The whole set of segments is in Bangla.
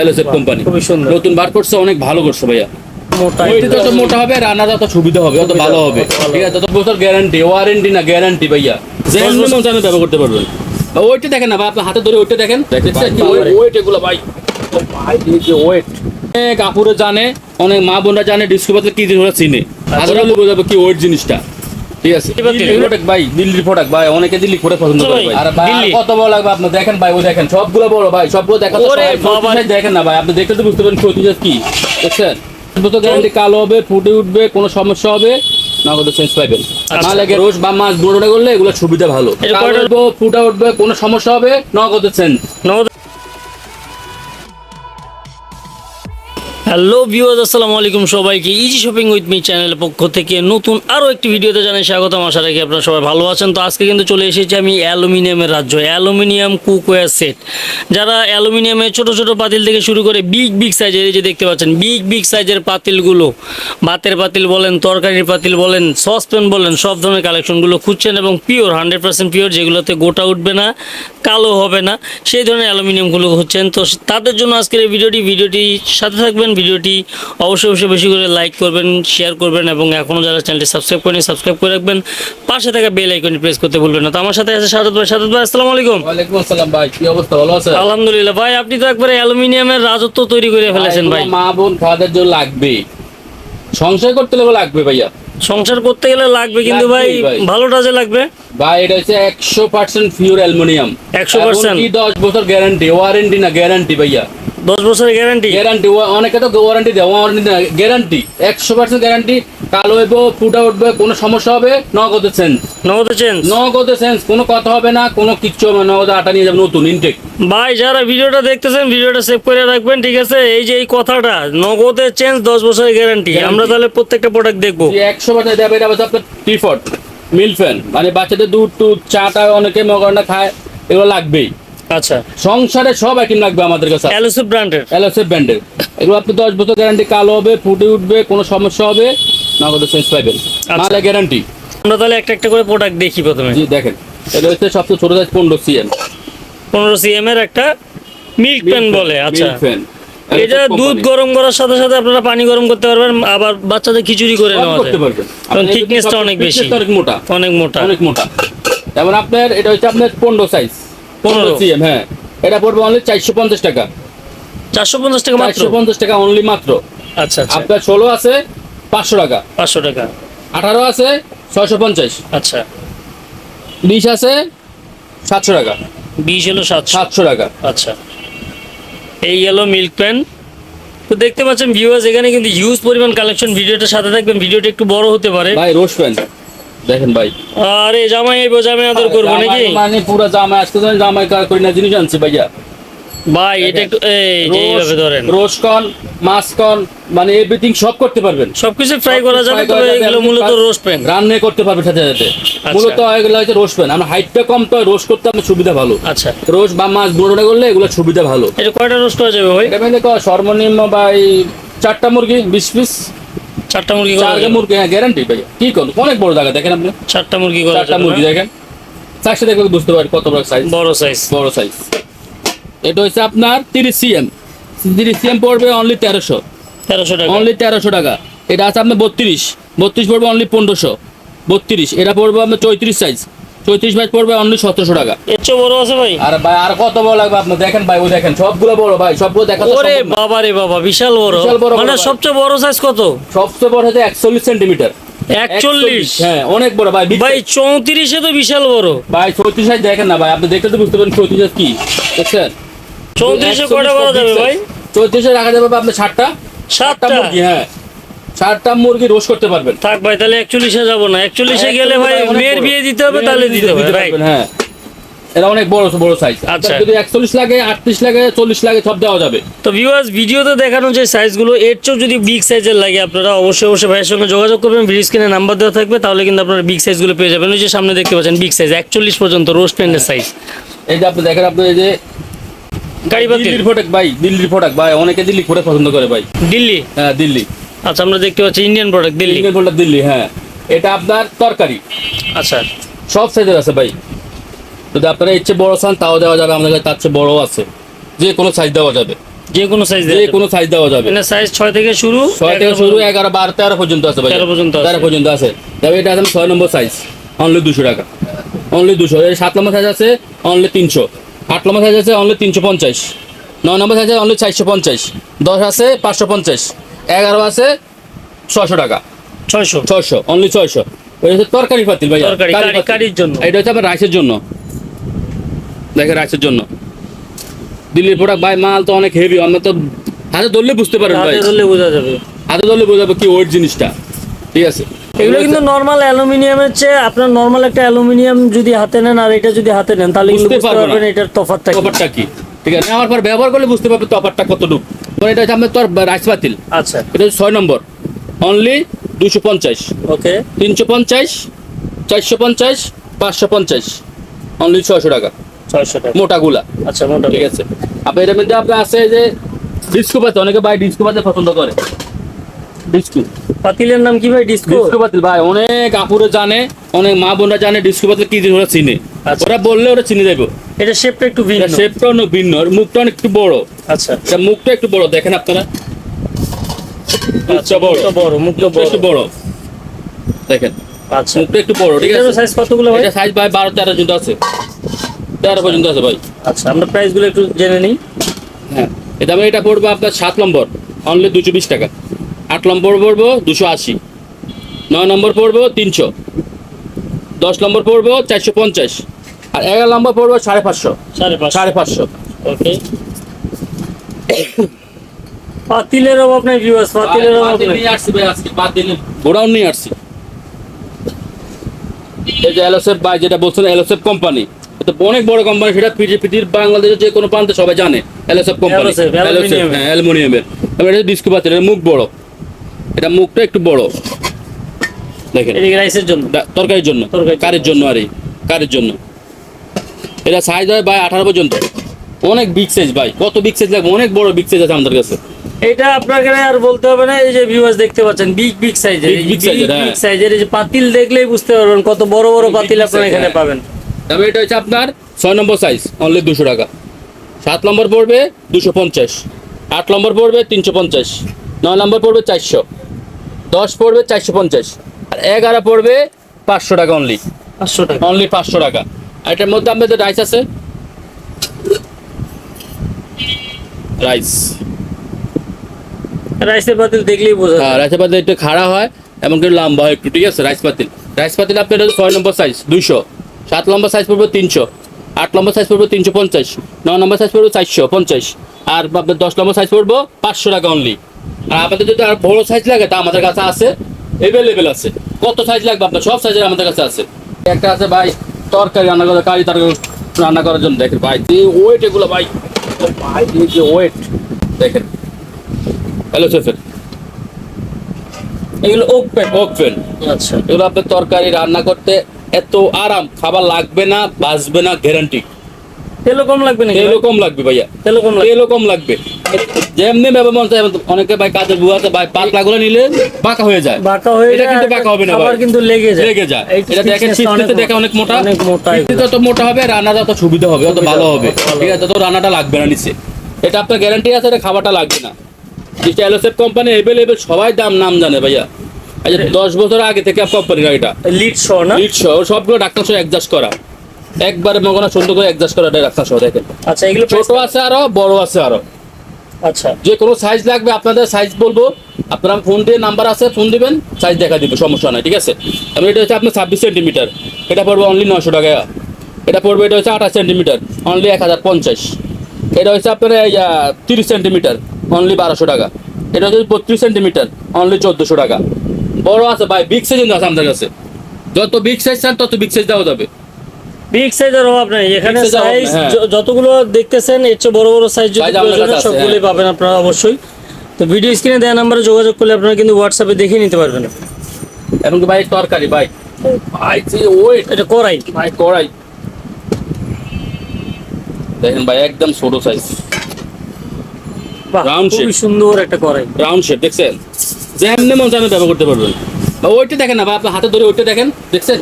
এলএসএফ কোম্পানি খুবই সুন্দর। নতুন বার করছে অনেক ভালো করছে ভাইয়া। মোটা যত মোটা হবে রান্না তত সুবিধা হবে তত ভালো হবে ঠিক আছে তত বছর গ্যারান্টি ওয়ারেন্টি না গ্যারান্টি ভাইয়া। যেমন ব্যবহার করতে পারবেন। ওইটা দেখেন না ভাই আপনার হাতে ধরে ওইটা দেখেন। ওয়েট এগুলো ভাই। ভাই ওয়েট অনেক আপুরে জানে অনেক মা বোনরা জানে ডিসকভার কি জিনিস ওরা চিনে। আগে লোক বোঝাবে কি ওয়েট জিনিসটা। ঠিক আছে? এবার কি? দিল্লির product ভাই দিল্লির প্রোডাক্ট ভাই অনেকে দিল্লি করে পছন্দ করে ভাই, ভাই। আর ভাই কত বড় লাগবে? আপনি দেখেন ভাই ও দেখেন সবগুলো বড় ভাই সবগুলো দেখা তো ওরে সবাই বাবা। প্রতিটা দেখেন না ভাই আপনি দেখতে তো বুঝতে পারেন ক্ষতিটা কি। দেখছেন? তো গ্যারান্টি কালো হবে ফুটে উঠবে কোনো সমস্যা হবে। নগদ চেঞ্জ পাইবেন। আচ্ছা। রোজ বা মাছ করলে এগুলো সুবিধা ভালো। ফুটা উঠবে কোনো সমস্যা হবে নগদ চেঞ্জ নগদ হ্যালো ভিউয়ার্স, আসসালামু আলাইকুম সবাইকে। ইজি শপিং উইথ মি চ্যানেলের পক্ষ থেকে নতুন আরও একটি ভিডিওতে জানাই স্বাগতম। আশা রাখি আপনারা সবাই ভালো আছেন। তো আজকে কিন্তু চলে এসেছি আমি অ্যালুমিনিয়ামের রাজ্য, অ্যালুমিনিয়াম কুকওয়্যার সেট। যারা অ্যালুমিনিয়ামের ছোট ছোট পাতিল থেকে শুরু করে বিগ বিগ সাইজের এই যে দেখতে পাচ্ছেন বিগ বিগ সাইজের পাতিলগুলো, ভাতের পাতিল বলেন, তরকারির পাতিল বলেন সসপ্যান বলেন, সব ধরনের কালেকশনগুলো খুঁজছেন এবং পিওর হান্ড্রেড পার্সেন্ট পিওর যেগুলোতে গোটা উঠবে না, কালো হবে না, সেই ধরনের অ্যালুমিনিয়ামগুলো হচ্ছেন তো তাদের জন্য আজকের এই ভিডিওটি ভিডিওটি সাথে থাকবেন ভিডিওটি অবশ্যই অবশ্যই বেশি করে লাইক করবেন শেয়ার করবেন এবং এখনও যারা চ্যানেলটি সাবস্ক্রাইব করেনি সাবস্ক্রাইব করে রাখবেন। পাশে থাকা বেল আইকনটি প্রেস করতে ভুলবেন না। তো আমার সাথে আছে সাদত ভাই। সাদত ভাই আসসালামু আলাইকুম। ওয়ালাইকুম আসসালাম ভাই কি অবস্থা? ভালো আছে আলহামদুলিল্লাহ। ভাই আপনি তো একবারে অ্যালুমিনিয়ামের রাজত্ব তৈরি করে ফেলেছেন ভাই। মা বোন খাওয়াদের জন্য লাগবে। সংসার করতে হলে লাগবে ভাইয়া। সংসার করতে গেলে লাগবে কিন্তু ভাই। ভালোটা যে লাগবে। ভাই এটা হচ্ছে একশো পার্সেন্ট পিওর অ্যালুমিনিয়াম। 100% কি দশ বছর গ্যারান্টি ওয়ারেন্টি না গ্যারান্টি ভাইয়া। দশ বছরের গ্যারান্টি গ্যারান্টি অনেকে তো ওয়ারেন্টি দেয় ওয়ারেন্টি না গ্যারান্টি একশো পার্সেন্ট গ্যারান্টি কালো হইব ফুটা উঠবে কোনো সমস্যা হবে? নগদে চেঞ্জ নগদে চেঞ্জ নগদে চেঞ্জ কোনো কথা হবে না কোনো কিচ্ছু হবে না নগদে আটা নিয়ে যাবে নতুন ইনটেক ভাই যারা ভিডিওটা দেখতেছেন ভিডিওটা সেভ করে রাখবেন ঠিক আছে? এই যে এই কথাটা নগদে চেঞ্জ দশ বছরের গ্যারান্টি আমরা তাহলে প্রত্যেকটা প্রোডাক্ট দেখব। একশো পার্সেন্ট দেবে এটা আপনার টিফট মিল্ক মানে বাচ্চাদের দুধ টুধ চাটা অনেকে মগরটা খায় এগুলো লাগবেই। আচ্ছা। সংসারে সব আইটেম লাগবে আমাদের কাছে। অ্যালোসিভ ব্র্যান্ডের এলএসএফ ব্র্যান্ডের এগুলো আপনি দশ বছর গ্যারান্টি কালো হবে ফুটে উঠবে কোনো সমস্যা হবে নগদে চেঞ্জ পাইবেন। আচ্ছা। গ্যারান্টি আমরা তাহলে একটা একটা করে প্রোডাক্ট দেখি প্রথমে। জি দেখেন। এটা হচ্ছে সবচেয়ে ছোট সাইজ পনেরো সিএম পনেরো সিএম এর একটা মিল্ক প্যান বলে আচ্ছা। এটা দুধ গরম করার সাথে সাথে আপনারা পানি গরম করতে পারবেন আবার বাচ্চাদের খিচুড়ি করে নেওয়া করতে যায় পারবেন। কারণ thickness-টা অনেক বেশি। অনেক মোটা। অনেক মোটা। অনেক মোটা। যেমন আপনার এটা হচ্ছে আপনার পনেরো সাইজ 15 পনেরো। সিএম হ্যাঁ। এটা পড়বে অনলি চারশো পঞ্চাশ টাকা। চারশো পঞ্চাশ টাকা চারশো পঞ্চাশ টাকা অনলি মাত্র। আচ্ছা আচ্ছা। আপনার ষোলো আছে পাঁচশো টাকা। পাঁচশো টাকা। আঠারো আছে ছয়শো পঞ্চাশ। আচ্ছা। বিশ আছে সাতশো টাকা। বিশ হলো সাতশো। টাকা। আচ্ছা। এই গেল মিল্ক প্যান তো দেখতে পাচ্ছেন ভিউয়ার্স এখানে কিন্তু হিউজ পরিমাণ কালেকশন ভিডিওটার সাথে থাকবেন ভিডিওটা একটু বড় হতে পারে। ভাই রোজ প্যান্ট দেখেন ভাই। আরে জামাই জামাই আদর করব নাকি? মানে পুরো জামাই আজকে ধরেন জামাই কার করি না জিনিস আনছি ভাইয়া। ভাই এটা একটু এই যে এইভাবে ধরেন। মানে এভরিথিং সব করতে পারবেন। সবকিছু ফ্রাই করা যাবে তবে এগুলো মূলত রোস্ট প্যান রান্না করতে পারবেন সাথে সাথে। আচ্ছা। মূলত এগুলো হচ্ছে রোজ প্যান আমরা হাইটটা কম তো রোজ করতে সুবিধা ভালো। আচ্ছা। রোজ বা মাছ গুঁড়োটা করলে এগুলো সুবিধা ভালো। এটা কয়টা রোস্ট করা যাবে ভাই? এটা মানে সর্বনিম্ন ভাই চারটা মুরগি বিশ পিস চারটা মুরগি চারটা মুরগি হ্যাঁ গ্যারান্টি ভাই। কি করুন অনেক বড় জায়গা দেখেন আপনি। চারটা মুরগি চারটা মুরগি দেখেন। চারশো দেখলে বুঝতে পারি কত বড় সাইজ বড় সাইজ বড় সাইজ এটা হচ্ছে আপনার তিরিশ সিএম। তিরিশ সিএম পড়বে অনলি তেরোশো। তেরোশো টাকা। অনলি তেরোশো টাকা। এটা আছে আপনার বত্রিশ। বত্রিশ পড়বে অনলি পনেরোশো। বত্রিশ। এটা পড়বে আপনার চৌত্রিশ সাইজ চৌত্রিশ বাইশ পড়বে অনলি সতেরোশো টাকা। এর চেয়ে বড় আছে ভাই। আর ভাই আর কত বড় লাগবে আপনি দেখেন ভাই ও দেখেন সবগুলো বড় ভাই সবগুলো দেখা তো ওরে বাবা রে বাবা বিশাল বড়। বিশাল বড় মানে সবচেয়ে বড় সাইজ কত? সবচেয়ে বড় হচ্ছে একচল্লিশ সেন্টিমিটার একচল্লিশ? হ্যাঁ অনেক বড় ভাই ভাই চৌত্রিশে তো বিশাল বড়। ভাই চৌত্রিশ সাইজ দেখেন না ভাই আপনি দেখলে তো বুঝতে পারেন চৌত্রিশ কি। দেখছেন? চৌত্রিশে করা যাবে ভাই? চৌত্রিশে রাখা যাবে আপনার ষাটটা সাতটা মুরগি হ্যাঁ। ষাটটা মুরগি রোজ করতে পারবেন। থাক ভাই তাহলে একচল্লিশে যাব না। একচল্লিশে গেলে ভাই মেয়ের বিয়ে দিতে হবে তাহলে দিতে হবে হ্যাঁ। এটা অনেক বড় বড় সাইজ আচ্ছা। যদি একচল্লিশ লাগে আটত্রিশ লাগে চল্লিশ লাগে সব দেওয়া যাবে। তো ভিউয়ার্স ভিডিওতে দেখানো যে সাইজগুলো এর চেয়েও যদি বিগ সাইজের লাগে আপনারা অবশ্যই অবশ্যই ভাইয়ের সঙ্গে যোগাযোগ করবেন। স্ক্রিনে নাম্বার দেওয়া থাকবে তাহলে কিন্তু আপনারা বিগ সাইজগুলো পেয়ে যাবেন। ওই যে সামনে দেখতে পাচ্ছেন বিগ সাইজ একচল্লিশ পর্যন্ত রোস্ট প্যান্টের সাইজ এই যে আপনি দেখেন আপনি এই যে গাড়ি দিল্লির প্রোডাক্ট ভাই দিল্লির প্রোডাক্ট ভাই অনেকে দিল্লি করে পছন্দ করে ভাই। দিল্লি? হ্যাঁ দিল্লি। আচ্ছা আমরা দেখতে পাচ্ছি ইন্ডিয়ান প্রোডাক্ট দিল্লি। দিল্লির প্রোডাক্ট দিল্লি হ্যাঁ। এটা আপনার তরকারি। আচ্ছা। সব সাইজের আছে ভাই। যদি আপনারা ইচ্ছে বড় চান তাও দেওয়া যাবে আমাদের কাছে তার চেয়ে বড় আছে। যে কোনো সাইজ দেওয়া যাবে। যে কোনো সাইজ যে কোনো সাইজ দেওয়া যাবে। মানে সাইজ ছয় থেকে শুরু ছয় থেকে শুরু এগারো বারো তেরো পর্যন্ত আছে ভাই। 13 পর্যন্ত আছে। তেরো পর্যন্ত আছে। তবে এটা আছে ছয় নম্বর সাইজ অনলি দুশো টাকা। অনলি দুশো। এই সাত নম্বর সাইজ আছে অনলি তিনশো। আট নম্বর সাইজ আছে অনলি তিনশো পঞ্চাশ। নয় নম্বর সাইজ আছে অনলি চারশো পঞ্চাশ। দশ আছে পাঁচশো পঞ্চাশ। এগারো আছে ছশো টাকা। ছয়শো? ছয়শো অনলি ছয়শো। ওই হচ্ছে তরকারি পাতিল ভাই তরকারি, কারি- কারির জন্য। এটা হচ্ছে আমার রাইসের জন্য। দেখে রাইসের জন্য। দিল্লির প্রোডাক্ট ভাই মাল তো অনেক হেভি আমরা তো হাতে ধরলে বুঝতে পারেন ভাই। হাতে ধরলে বোঝা যাবে। হাতে ধরলে বোঝাবো কি ওয়েট জিনিসটা। ঠিক আছে? এগুলো কিন্তু নর্মাল অ্যালুমিনিয়ামের চেয়ে আপনার নর্মাল একটা অ্যালুমিনিয়াম যদি হাতে নেন আর এটা যদি হাতে নেন তাহলে কিন্তু বুঝতে। পারবেন এটার তফাৎটা কি। তফাৎটা কি? ঠিক আছে? নেওয়ার পর ব্যবহার করলে বুঝতে পারবে তফাৎটা কতটুকু। তো এটা হচ্ছে আপনার তোর রাইস বাতিল। আচ্ছা। এটা হচ্ছে ছয় নম্বর। অনলি দুশো পঞ্চাশ। ওকে। তিনশো পঞ্চাশ চারশো পঞ্চাশ পাঁচশো পঞ্চাশ। অনলি ছয়শো টাকা। ছয়শো টাকা। মোটাগুলা। আচ্ছা মোটা ঠিক আছে। আপনার এটার মধ্যে আপনার আছে যে ডিস্কো পাতে অনেকে ভাই ডিস্কো পাতে পছন্দ করে। ডিস্কো পাতিলের নাম কি ভাই ডিসকো ডিস্কো পাতিল ভাই অনেক আপুরে জানে অনেক মা বোনরা জানে ডিস্কো পাতিল কি জিনিস ওরা চিনে। আচ্ছা। ওরা বললে ওরা চিনে যাবে এটা শেপটা একটু ভিন্ন। শেপটা অনেক ভিন্ন আর মুখটা অনেক একটু বড়। আচ্ছা। এটা মুখটা একটু বড় দেখেন আপনারা। আচ্ছা মুখটা বড়। মুখটা বড় মুখটা মুখটা একটু বড়। বড়। দেখেন। আচ্ছা। মুখটা একটু বড় ঠিক আছে? সাইজ কতগুলো ভাই? এটা সাইজ ভাই বারো তেরো পর্যন্ত আছে। তেরো পর্যন্ত আছে ভাই। আচ্ছা আমরা প্রাইসগুলো একটু জেনে নিই। হ্যাঁ এটা আমি এটা পড়ব আপনার সাত নম্বর। অনলি দুশো বিশ টাকা। আট নম্বর পড়ব দুশো আশি। নয় নম্বর পড়ব তিনশো। দশ নম্বর পড়ব চারশো পঞ্চাশ। আর এগারো নম্বর পড়ব সাড়ে পাঁচশো। সাড়ে পাঁচশো। ওকে। পাতিলের অভাব নাই ভিউয়ার্স পাতিলের অভাব নাই। গোডাউন নিয়ে আসছি। এই যে এলোসেফ ভাই যেটা বলছেন এলোসেফ কোম্পানি এটা অনেক বড় কোম্পানি সেটা পৃথিবীর বাংলাদেশের যে কোনো প্রান্তে সবাই জানে এলোসেফ কোম্পানি। হ্যাঁ অ্যালুমিনিয়ামের। তবে এটা ডিস্কো পাতিল এর মুখ বড়। এটা মুখটা একটু বড়। দেখেন। রাইসের জন্য? তরকারির জন্য। কারের জন্য আর। এই কারের জন্য। এটা সাইজ হয় ভাই আঠারো পর্যন্ত। অনেক বিগ সাইজ ভাই কত বিগ সাইজ লাগবে? অনেক বড় বিগ সাইজ আছে আমাদের কাছে। এটা আপনাকে আর বলতে হবে না এই যে ভিউয়ার্স দেখতে পাচ্ছেন বিগ বিগ সাইজের হ্যাঁ। বিগ সাইজের এই যে পাতিল দেখলেই বুঝতে পারবেন কত বড় বড় পাতিল আপনারা এখানে হ্যাঁ। পাবেন। তবে এটা হচ্ছে আপনার ছয় নম্বর সাইজ অনলি দুশো টাকা। সাত নম্বর পড়বে দুশো পঞ্চাশ আট নম্বর পড়বে তিনশো পঞ্চাশ নয় নম্বর পড়বে চারশো দশ পড়বে চারশো পঞ্চাশ আর এগারো পড়বে পাঁচশো টাকা অনলি পাঁচশো টাকা। অনলি পাঁচশো টাকা। আর এটার মধ্যে আমাদের রাইস আছে? রাইস রাইসের পাতিল দেখলেই বোঝা হ্যাঁ যায় রাইস পাতিল একটু খাড়া হয় এবং একটু লম্বা হয় একটু ঠিক আছে? রাইস পাতিল। রাইস পাতিল আপনার ছয় নম্বর সাইজ দুইশো। সাত নম্বর সাইজ পড়বে তিনশো। আট নম্বর সাইজ পড়বে তিনশো পঞ্চাশ। নয় নম্বর সাইজ পড়বে চারশো পঞ্চাশ। আর আপনার দশ নম্বর সাইজ পড়ব পাঁচশো টাকা অনলি আর আপনাদের যদি আর বড় সাইজ লাগে তা আমাদের কাছে আছে। এভেলেবেল আছে। কত সাইজ লাগবে আপনার? সব সাইজের আমাদের কাছে আছে। একটা আছে ভাই তরকারি রান্না করা কারি তরকারি রান্না করার জন্য দেখেন ভাই যে ওয়েট এগুলো ভাই ভাই এই যে ওয়েট দেখেন। হ্যালো সেফের এগুলো ওক প্যাক ওপেন আচ্ছা। এগুলো আপনার তরকারি রান্না করতে এত আরাম খাবার লাগবে না বাঁচবে না গ্যারান্টি তেলও কম লাগবে না তেলও কম লাগবে ভাইয়া। তেলও কম লাগবে। তেলও কম লাগবে। যেমনি ব্যবহার মন চায় অনেকে ভাই কাজের বুয়া আছে ভাই পাতলা গুলো নিলে বাঁকা হয়ে যায়। বাঁকা হয়ে এটা কিন্তু বাঁকা হবে না ভাই। কিন্তু লেগে যায়। লেগে যায়। এটা দেখেন thickness দেখে অনেক মোটা। অনেক মোটা এগুলো। যত মোটা হবে রান্না তত সুবিধা হবে তত ভালো হবে, ঠিক আছে তত রান্নাটা লাগবে না নিচে। এটা আপনার গ্যারান্টি আছে এটা খাবারটা লাগবে না। যেটা এলোসেপ কোম্পানি এভেলেবেল সবাই দাম নাম জানে ভাইয়া। এই যে দশ বছর আগে থেকে কোম্পানির এটা। লিড সহ না? লিড সহ সবগুলো ডাক্তার সহ অ্যাডজাস্ট করা। একবারে মগনা সুন্দর করে অ্যাডজাস্ট করা ডাক্তার সহ দেখেন। আচ্ছা এগুলো ছোট আছে আরও বড় আছে আরও। আচ্ছা। যে কোনো সাইজ লাগবে আপনাদের সাইজ বলব। আপনারা ফোন দিয়ে নাম্বার আছে ফোন দিবেন সাইজ দেখা দিবে, সমস্যা নাই, ঠিক আছে? আমি এটা হচ্ছে আপনার ছাব্বিশ সেন্টিমিটার এটা পড়বে অনলি নশো টাকা। এটা পড়বে, এটা হচ্ছে আঠাশ সেন্টিমিটার অনলি এক হাজার পঞ্চাশ। এটা হচ্ছে আপনার তিরিশ সেন্টিমিটার অনলি বারোশো টাকা। এটা হচ্ছে বত্রিশ সেন্টিমিটার অনলি চোদ্দোশো টাকা। বড় আছে ভাই বিগ সাইজ আছে আমাদের কাছে। যত বিগ সাইজ চান তত বিগ সাইজ দেওয়া যাবে। বিগ সাইজের অভাব নেই। এখানে সাইজ হ্যাঁ। যতগুলো দেখতেছেন এর চেয়ে বড় বড় সাইজ যদি প্রয়োজন সবগুলোই হ্যাঁ। পাবেন আপনারা অবশ্যই। তো ভিডিও স্ক্রিনে দেওয়া নাম্বারে যোগাযোগ করলে আপনারা কিন্তু হোয়াটসঅ্যাপে দেখে নিতে পারবেন। এমনকি ভাই তরকারি? ভাই ভাই ওয়েট এটা করাই ভাই কড়াই। দেখেন ভাই একদম ছোট সাইজ সুন্দর একটা করাই রাউন্ড শেপ দেখছেন? যেমনি মন চায় ব্যবহার করতে পারবেন। ওইটা দেখেন না ভাই আপনার হাতে ধরে ওইটা দেখেন। দেখছেন।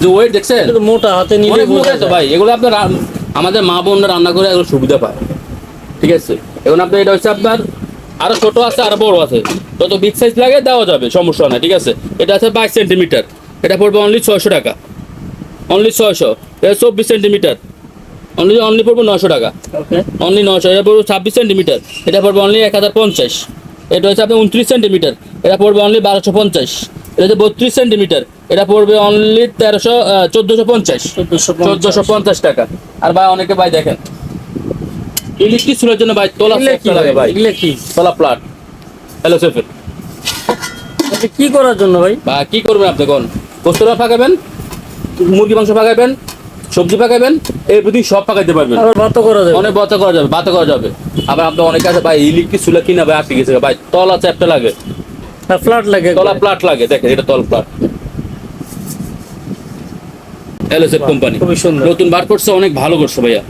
যে ওয়েট দেখছেন? মোটা হাতে মোটা তো ভাই এগুলো আপনার আমাদের মা বোনরা রান্না করে এগুলো সুবিধা পায়। ঠিক আছে? এখন আপনার এটা হচ্ছে আপনার আরও ছোট আছে আরও বড় আছে। যত বিগ সাইজ লাগে দেওয়া যাবে সমস্যা নাই ঠিক আছে? এটা আছে বাইশ সেন্টিমিটার। এটা পড়বে অনলি ছয়শো টাকা। অনলি ছয়শো। এটা চব্বিশ সেন্টিমিটার। অনলি অনলি পড়বে নশো টাকা। ওকে অনলি নশো এটা পড়বে ছাব্বিশ সেন্টিমিটার। এটা পড়বে অনলি এক হাজার পঞ্চাশ। এটা হচ্ছে আপনার উনত্রিশ সেন্টিমিটার। এটা পড়বে অনলি বারোশো পঞ্চাশ। এটা হচ্ছে বত্রিশ সেন্টিমিটার। এটা পড়বে অনলি তেরোশো চোদ্দশো পঞ্চাশ। চোদ্দোশো পঞ্চাশ টাকা। আর ভাই অনেকে ভাই দেখেন ইলেকট্রিক চুলের জন্য ভাই তোলা লাগে ভাই? এগুলা কি? তোলা প্লাট হ্যালো সেফের কি করার জন্য ভাই? বা কি করবেন আপনি কোন? কস্তুরা পাকাবেন মুরগি মাংস পাকাবেন সবজি পাকাবেন এর প্রতি সব পাকাইতে পারবেন। আবার করা যাবে। অনেক বাতা করা যাবে বাতা করা যাবে। আবার আপনার অনেকে আছে ভাই ইলেকট্রিক চুলা কিনা ভাই আটকে গেছে ভাই তলা চ্যাপটা লাগে। ফ্ল্যাট লাগে। তলা প্লাট লাগে দেখেন এটা তল প্লাট এলএসএফ কোম্পানি খুবই সুন্দর। নতুন বার করছে অনেক ভালো করছে ভাইয়া।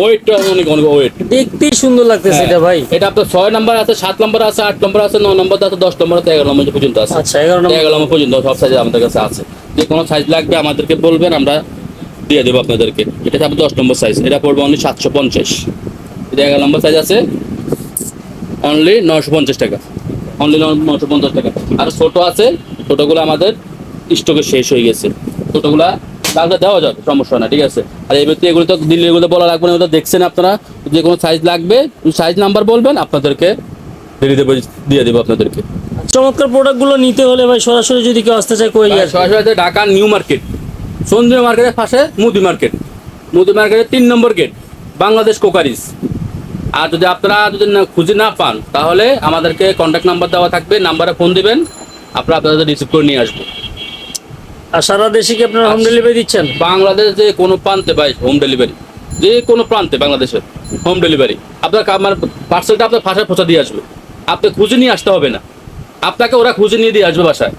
ওয়েটটা অনেক অনেক ওয়েট দেখতেই সুন্দর লাগতেছে এটা ভাই। এটা আপনার ছয় নাম্বার আছে সাত নাম্বার আছে আট নাম্বার আছে নয় নাম্বার আছে দশ নাম্বার আছে এগারো নম্বর পর্যন্ত আছে। আচ্ছা এগারো নম্বর এগারো নম্বর পর্যন্ত সব সাইজ আমাদের কাছে আছে। যে কোনো সাইজ লাগবে আমাদেরকে বলবেন আমরা দিয়ে দেবো আপনাদেরকে। এটা আপনার দশ নম্বর সাইজ এটা পড়বে অনলি সাতশো পঞ্চাশ। এটা এগারো নম্বর সাইজ আছে অনলি নশো পঞ্চাশ টাকা। অনলি নশো পঞ্চাশ টাকা। আর ছোটো আছে ছোটোগুলো আমাদের স্টকে শেষ হয়ে গেছে। ছোটোগুলা লাগলে দেওয়া যাবে সমস্যা না ঠিক আছে? আর এই ব্যক্তি এগুলো তো দিল্লি এগুলো বলা লাগবে না ওটা দেখছেন আপনারা যে কোনো সাইজ লাগবে সাইজ নাম্বার বলবেন আপনাদেরকে দিয়ে দেবো দিয়ে দেবো আপনাদেরকে। চমৎকার প্রোডাক্টগুলো নিতে হলে ভাই সরাসরি যদি কেউ আসতে চায় কই সরাসরি ঢাকা নিউ মার্কেট সন্ধ্যা মার্কেটের পাশে মুদি মার্কেট। মুদি মার্কেটের তিন নম্বর গেট বাংলাদেশ কোকারিস। আর যদি আপনারা যদি না খুঁজে না পান তাহলে আমাদেরকে কন্ট্যাক্ট নাম্বার দেওয়া থাকবে নাম্বারে ফোন দিবেন আপনারা আপনাদের রিসিভ করে নিয়ে আসব। আর সারা দেশে কি আপনারা হোম ডেলিভারি দিচ্ছেন? বাংলাদেশ যে কোনো প্রান্তে ভাই হোম ডেলিভারি যে কোনো প্রান্তে বাংলাদেশের হোম ডেলিভারি আপনার মানে পার্সেলটা আপনার ভাষায় পৌঁছা দিয়ে আসবে। আপনি খুঁজে নিয়ে আসতে হবে না। আপনাকে ওরা খুঁজে নিয়ে দিয়ে আসবে বাসায়।